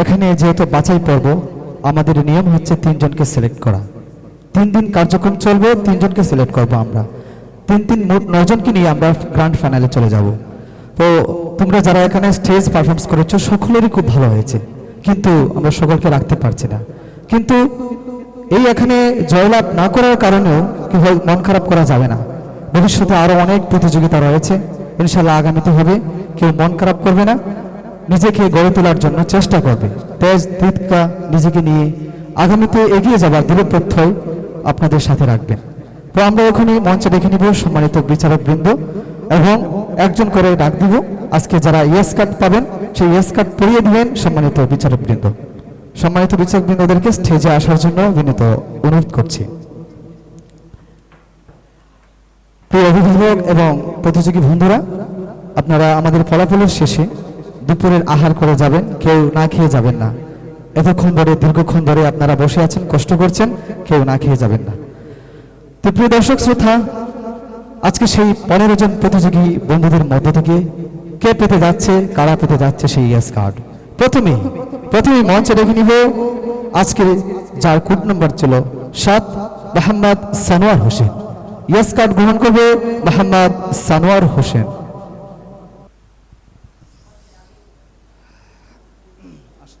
এখানে যেহেতু বাছাই পর্ব, আমাদের নিয়ম হচ্ছে তিনজনকে সিলেক্ট করা। তিন দিন কার্যক্রম চলবে, তিনজনকে সিলেক্ট করব আমরা। তিন তিন মোট নজনকে নিয়ে আমরা গ্র্যান্ড ফাইনালে চলে যাব। তো তোমরা যারা এখানে স্টেজ পারফরমেন্স করেছ, সকলেরই খুব ভালো হয়েছে। কিন্তু আমরা সকলকে রাখতে পারছি না। কিন্তু এই এখানে জয়লাভ না করার কারণেও মন খারাপ করা যাবে না। ভবিষ্যতে আরও অনেক প্রতিযোগিতা রয়েছে। ইনশাল্লাহ আগামীতে হবে। কেউ মন খারাপ করবে না। নিজেকে গড়ে তোলার জন্য চেষ্টা করবে। তেজ দীপকা নিজেকে নিয়ে আগামীতে এগিয়ে যাবার দৃঢ় প্রত্যয় আপনাদের সাথে রাখবেন। তো আমরা এখনই মঞ্চে দেখে নিব সম্মানিত বিচারক বৃন্দ এবং একজন করে ডাক দিব। আজকে যারা ইয়েস কার্ড পাবেন, সেই ইয়েস কার্ড পরিয়ে দিবেন সম্মানিত বিচারক বৃন্দ সম্মানিত বিচারক বৃন্দদেরকে স্টেজে আসার জন্য বিনীত অনুরোধ করছি। প্রিয় অভিভাবক এবং প্রতিযোগী বন্ধুরা, আপনারা আমাদের ফলাফলের শেষে দুপুরের আহার করে যাবেন, কেউ না খেয়ে যাবেন না। এতক্ষণ ধরে, দীর্ঘক্ষণ ধরে আপনারা বসে আছেন, কষ্ট করছেন, কেউ না খেয়ে যাবেন না। তো প্রিয় দর্শক, শ্রোতা, আজকে সেই পনেরো জন প্রতিযোগী বন্ধুদের মধ্য থেকে কে পেতে যাচ্ছে, কারা পেতে যাচ্ছে সেই ইয়েস কার্ড। প্রথমে প্রথমে মঞ্চে দেখে নিব। আজকে যার কোড নম্বর ছিল সাত, মোহাম্মদ সানোয়ার হোসেন। ইয়েস কার্ড গ্রহণ করবে মোহাম্মদ সানোয়ার হোসেন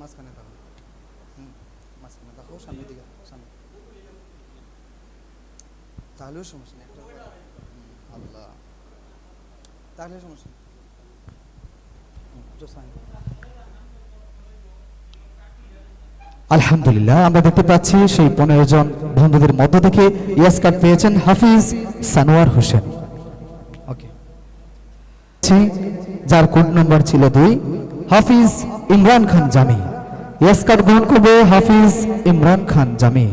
মাঝখানে দেখো হুম মাঝখানে দেখো সামনের দিকে সামনে তাহলেও সমস্যা নেই আল্লাহ। তাহলে সমস্যা আলহামদুলিল্লাহ আমরা দেখতে পাচ্ছি সেই পনেরো জন বন্ধুদের মধ্য থেকে ইয়েস কার্ড পেয়েছেন হাফিজ সানোয়ার হোসেন। ওকে। যার কোড নম্বর ছিল দুই হাফিজ ইমরান খান জামি। ইয়াস কার্ড গ্রহণ করবে হাফিজ ইমরান খান জামি।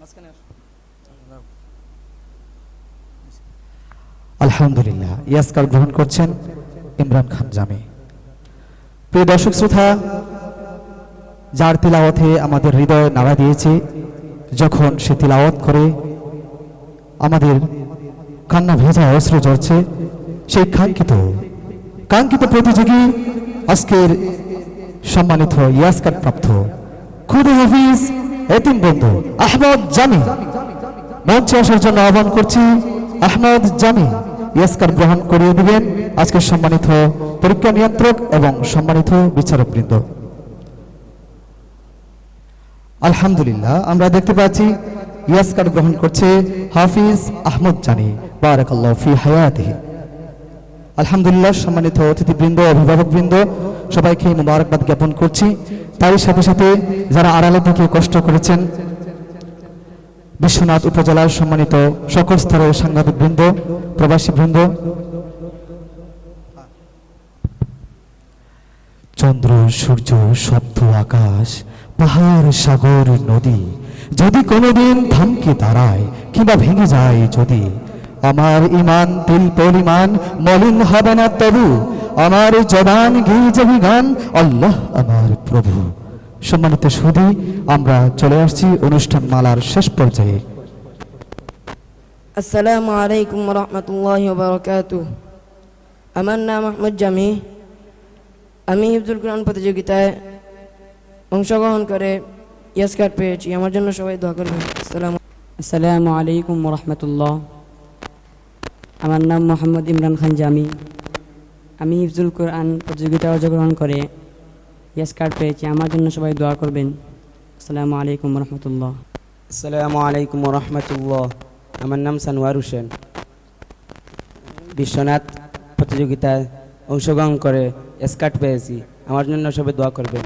মাঝখানে। আলহামদুলিল্লাহ ইয়াস কার্ড গ্রহণ করছেন ইমরান খান জামি প্রিয় দর্শক শ্রোতা, যার তিলাওয়াতে আমাদের হৃদয় নাড়া দিয়েছে, যখন সে তিলাওয়াত করে আমাদের কান্না ভেজা অস্ত্র সেই কাঙ্ক্ষিত কাঙ্ক্ষিত প্রতিযোগী আজকের সম্মানিত ইয়াস কার্ড প্রাপ্ত হাফিজ এতিম বন্ধু, আহমদ জামি। মঞ্চে আসার জন্য আহ্বান করছি, আহমদ জামি। ইয়াসকার গ্রহণ করিয়ে দিবেন আজকের সম্মানিত পরীক্ষা নিয়ন্ত্রক এবং সম্মানিত বিচারকবৃন্দ। আলহামদুলিল্লাহ, আমরা দেখতে পাচ্ছি ইয়াসকার গ্রহণ করছে হাফিজ আহমদ জানি বারাকাল্লাহ ফি হায়াতিহি। আলহামদুলিল্লাহ, সম্মানিত অতিথিবৃন্দ, অভিভাবকবৃন্দ, সবাইকে মোবারকবাদ জ্ঞাপন করছি। তারই সাথে সাথে যারা আড়ালে থেকে কষ্ট করেছেন, বিশ্বনাথ উপজেলার সম্মানিত সকল স্তরের সাংবাদিক বৃন্দ, প্রবাসী বৃন্দ, চন্দ্র, সূর্য শব্দ আকাশ, পাহাড়, সাগর, নদী, যদি কোনোদিন থামকে দাঁড়ায় কিংবা ভেঙে যায় যদি, আমার ইমান তিল পরিমাণ মলিন হবে না তবু, আমার জবান গিয়ে যাবি গান, আল্লাহ আমার প্রভু। সম্মানিত সুধী আমরা চলে আসছি অনুষ্ঠান মালার শেষ পর্যায়ে। আসসালামু আলাইকুম রহমতুল্লাহ বারকাতু আমার নাম আহমদ জামি। আমি হিফজুল কোরআন প্রতিযোগিতায় অংশগ্রহণ করে ইয়াস কার্ড পেয়েছি। আমার জন্য সবাই দোয়া করবেন। আসসালাম আসসালামু আলাইকুম রহমতুল্লাহ। আমার নাম মোহাম্মদ ইমরান খান জামি। আমি হিফজুল কোরআন প্রতিযোগিতায় অংশগ্রহণ করে ইয়েস কার্ড পেয়েছি আমার জন্য সবাই দোয়া করবেন? আসসালামু আলাইকুম রহমতুল্লাহ আসসালামু আলাইকুম রহমতুল্লাহ আমার নাম সানোয়ার হোসেন। বিশ্বনাথ প্রতিযোগিতায় অংশগ্রহণ করে স্কার্ট পেয়েছি। আমার জন্য সবাই দোয়া করবেন।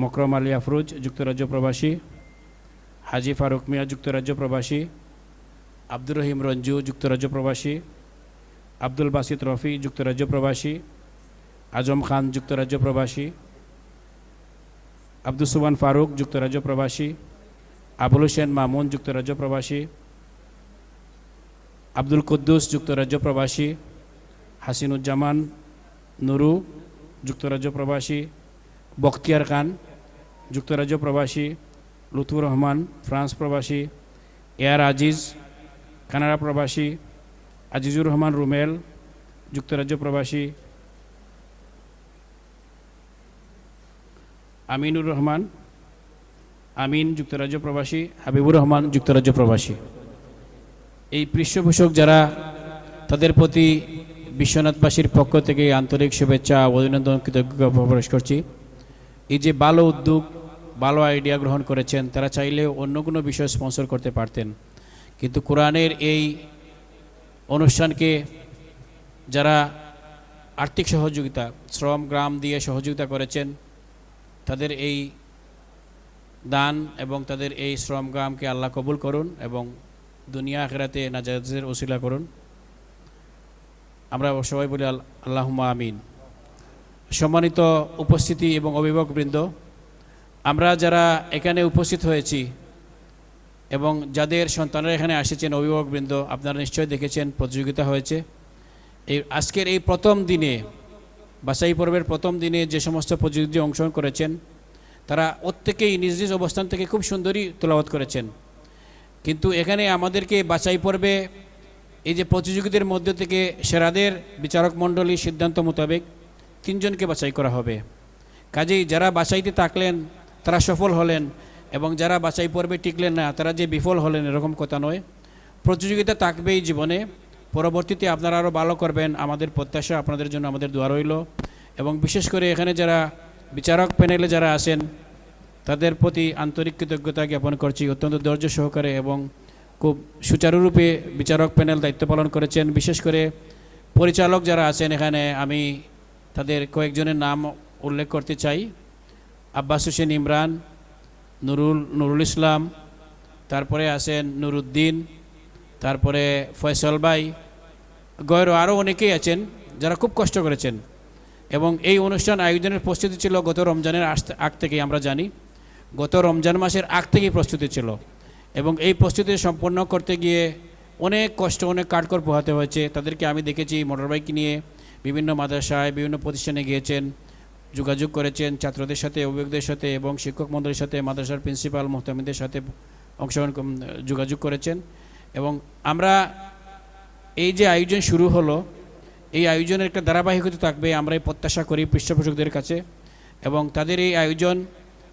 মকরম আলী আফরোজ যুক্তরাজ্য প্রবাসী। হাজি ফারুক মিয়া যুক্তরাজ্য প্রবাসী। আব্দুর রহিম রঞ্জু যুক্তরাজ্য প্রবাসী। আব্দুল বাসিত রফি যুক্তরাজ্য প্রবাসী। আজম খান, যুক্তরাজ্য প্রবাসী। আব্দুল সুবান ফারুক, যুক্তরাজ্য প্রবাসী। আবুল হোসেন মামুন, যুক্তরাজ্য প্রবাসী। আব্দুল কুদ্দুস, যুক্তরাজ্য প্রবাসী। হাসিনুজ্জামান নুরু, যুক্তরাজ্য প্রবাসী। বখতিয়ার খান, যুক্তরাজ্য প্রবাসী। লুৎফুর রহমান, ফ্রান্স প্রবাসী। এয়ার আজিজ, কানাডা প্রবাসী। আজিজুর রহমান রুমেল, যুক্তরাজ্য প্রবাসী। আমিনুর রহমান, আমিন যুক্তরাজ্য প্রবাসী, হাবিবুর রহমান যুক্তরাজ্য প্রবাসী। এই পৃষ্ঠপোষক যারা তাদের প্রতি বিশ্বনাথবাসীর পক্ষ থেকে আন্তরিক শুভেচ্ছা অভিনন্দন, কৃতজ্ঞতা প্রকাশ করছি। এই যে ভালো উদ্যোগ, ভালো আইডিয়া গ্রহণ করেছেন, তারা চাইলে অন্য কোনো বিষয় স্পন্সর করতে পারতেন। কিন্তু কোরআনের এই অনুষ্ঠানকে যারা আর্থিক সহযোগিতা, শ্রম, গ্রাম দিয়ে সহযোগিতা করেছেন তাদের এই দান এবং তাদের এই শ্রম গ্রামকে আল্লাহ কবুল করুন এবং দুনিয়া আখেরাতে নাজাজের ওসিলা করুন। আমরা সবাই বলি আল্লাহ আমিন। সম্মানিত উপস্থিতি এবং অভিভাবকবৃন্দ আমরা যারা এখানে উপস্থিত হয়েছি এবং যাদের সন্তানরা এখানে এসেছেন অভিভাবকবৃন্দ আপনারা নিশ্চয়ই দেখেছেন, প্রতিযোগিতা হয়েছে। এই আজকের এই প্রথম দিনে বাছাই পর্বের প্রথম দিনে যে সমস্ত প্রতিযোগী অংশগ্রহণ করেছেন, তারা প্রত্যেকেই নিজ নিজ অবস্থান থেকে খুব সুন্দরই তোলাবাত করেছেন। কিন্তু এখানে আমাদেরকে বাছাই পর্বে এই যে প্রতিযোগীদের মধ্যে থেকে সেরাদের বিচারক মণ্ডলী সিদ্ধান্ত মোতাবেক তিনজনকে বাছাই করা হবে। কাজেই যারা বাছাইতে থাকলেন, তারা সফল হলেন এবং যারা বাছাই পর্বে টিকলেন না, তারা যে বিফল হলেন এরকম কথা নয়। প্রতিযোগিতা থাকবেই জীবনে। পরবর্তীতে আপনারা আরও ভালো করবেন। আমাদের প্রত্যাশা, আপনাদের জন্য আমাদের দোয়া রইল। এবং বিশেষ করে এখানে যারা বিচারক প্যানেলে যারা আছেন, তাদের প্রতি আন্তরিক কৃতজ্ঞতা জ্ঞাপন করছি। অত্যন্ত ধৈর্য সহকারে এবং খুব সুচারুরূপে বিচারক প্যানেল দায়িত্ব পালন করেছেন। বিশেষ করে পরিচালক যারা আছেন এখানে, আমি তাদের কয়েকজনের নাম উল্লেখ করতে চাই। আব্বাস হোসেন ইমরান, নুরুল নুরুল ইসলাম, তারপরে আছেন নুরুদ্দিন তারপরে ফয়সল ভাই গয়র আরও অনেকেই আছেন যারা খুব কষ্ট করেছেন। এবং এই অনুষ্ঠান আয়োজনের প্রস্তুতি ছিল গত রমজানের আগ থেকেই, আমরা জানি। গত রমজান মাসের আগ থেকেই প্রস্তুতি ছিল। এবং এই প্রস্তুতি সম্পন্ন করতে গিয়ে অনেক কষ্ট, অনেক কাঠকর পোহাতে হয়েছে। তাদেরকে আমি দেখেছি মোটরবাইক নিয়ে বিভিন্ন মাদ্রাসায়, বিভিন্ন প্রতিষ্ঠানে গিয়েছেন, যোগাযোগ করেছেন ছাত্রদের সাথে, অভিভাবকদের সাথে এবং শিক্ষক মন্ডলীর সাথে, মাদ্রাসার প্রিন্সিপাল, মোহতামিদের সাথে অংশগ্রহণ যোগাযোগ করেছেন। এবং আমরা এই যে আয়োজন শুরু হলো, এই আয়োজনের একটা ধারাবাহিকতা থাকবে, আমরা এই প্রত্যাশা করি পৃষ্ঠপোষকদের কাছে। এবং তাদের এই আয়োজন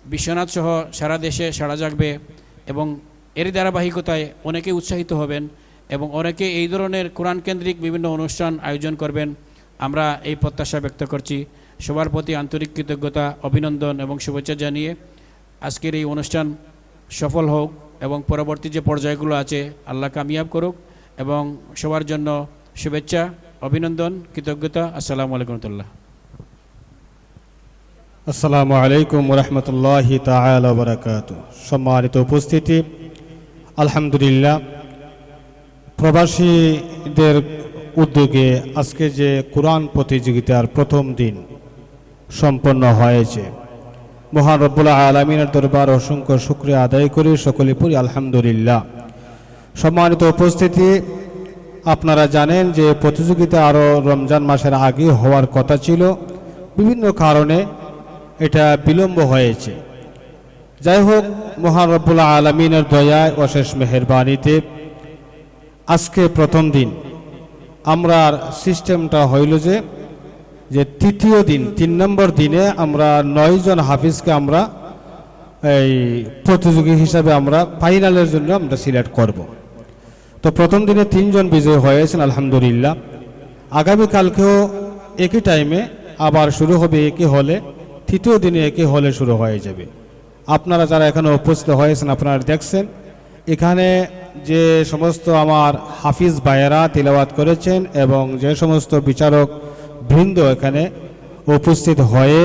বিশ্বনাথ সহ সারা দেশে সাড়া জাগবে এবং এর ধারাবাহিকতায় অনেকে উৎসাহিত হবেন এবং অনেকে এই ধরনের কোরআন কেন্দ্রিক বিভিন্ন অনুষ্ঠান আয়োজন করবেন। আমরা এই প্রত্যাশা ব্যক্ত করছি। সবার প্রতি আন্তরিক কৃতজ্ঞতা, অভিনন্দন এবং শুভেচ্ছা জানিয়ে আজকের এই অনুষ্ঠান সফল হোক। এবং পরবর্তী যে পর্যায়গুলো আছে, আল্লাহ কামিয়াব করুক এবং সবার জন্য শুভেচ্ছা, অভিনন্দন, কৃতজ্ঞতা। আসসালামু আলাইকুম রহমতুল্লাহ। আসসালামু আলাইকুম রহমতুল্লাহ তাআলা বারাকাত সম্মানিত উপস্থিতি, আলহামদুলিল্লাহ। প্রবাসীদের উদ্যোগে আজকে যে কোরআন প্রতিযোগিতার প্রথম দিন সম্পন্ন হয়েছে মহান রব্বুল্লাহ আলমিনের দরবার অসংখ্য শুক্রিয়া আদায় করি, সকলে পড়ি আলহামদুলিল্লাহ। সম্মানিত উপস্থিতি, আপনারা জানেন যে প্রতিযোগিতা আরও রমজান মাসের আগে হওয়ার কথা ছিল। বিভিন্ন কারণে এটা বিলম্ব হয়েছে। যাই হোক, মহান রব্বুল্লাহ আলমিনের দয়ায় অশেষ মেহরবানিতে আজকে প্রথম দিন। আমরা সিস্টেমটা হইল যে যে তৃতীয় দিন, তিন নম্বর দিনে আমরা নয়জন হাফিজকে আমরা এই প্রতিযোগী হিসাবে আমরা ফাইনালের জন্য আমরা সিলেক্ট করব। তো প্রথম দিনে তিনজন বিজয়ী হয়েছেন, আলহামদুলিল্লাহ। আগামীকালকেও একই টাইমে আবার শুরু হবে, একই হলে তৃতীয় দিনে একই হলে শুরু হয়ে যাবে। আপনারা যারা এখানে উপস্থিত হয়েছেন, আপনারা দেখছেন, এখানে যে সমস্ত আমার হাফিজ ভাইয়েরা তিলাবাত করেছেন এবং যে সমস্ত বিচারক বৃন্দ এখানে উপস্থিত হয়ে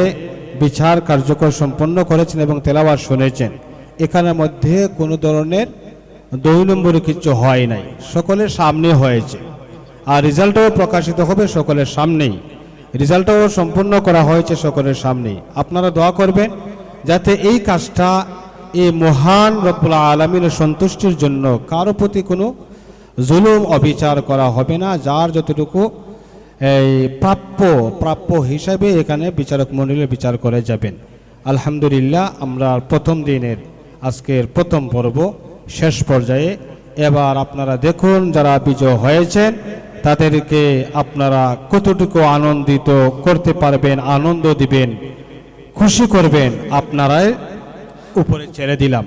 বিচার কার্যকর সম্পন্ন করেছেন এবং তেলাবাত শুনেছেন। এখানের মধ্যে কোনো ধরনের দুই নম্বরে কিছু হয় নাই। সকলের সামনে হয়েছে। আর রেজাল্টও প্রকাশিত হবে সকলের সামনেই। রেজাল্টও সম্পূর্ণ করা হয়েছে সকলের সামনেই। আপনারা দোয়া করবেন যাতে এই কাজটা এই মহান রব্বুল্লাহ আলমীর সন্তুষ্টির জন্য কারও প্রতি কোনো জুলুম, অবিচার করা হবে না। যার যতটুকু এই প্রাপ্য প্রাপ্য হিসাবে এখানে বিচারক মন্ডলীর বিচার করে যাবেন। আলহামদুলিল্লাহ, আমরা প্রথম দিনের, আজকের প্রথম পর্ব শেষ পর্যায়ে। এবার আপনারা দেখুন যারা বিজয় হয়েছেন, তাদেরকে আপনারা কতটুকু আনন্দিত করতে পারবেন, আনন্দ দিবেন, খুশি করবেন, আপনারাই উপরে ছেড়ে দিলাম।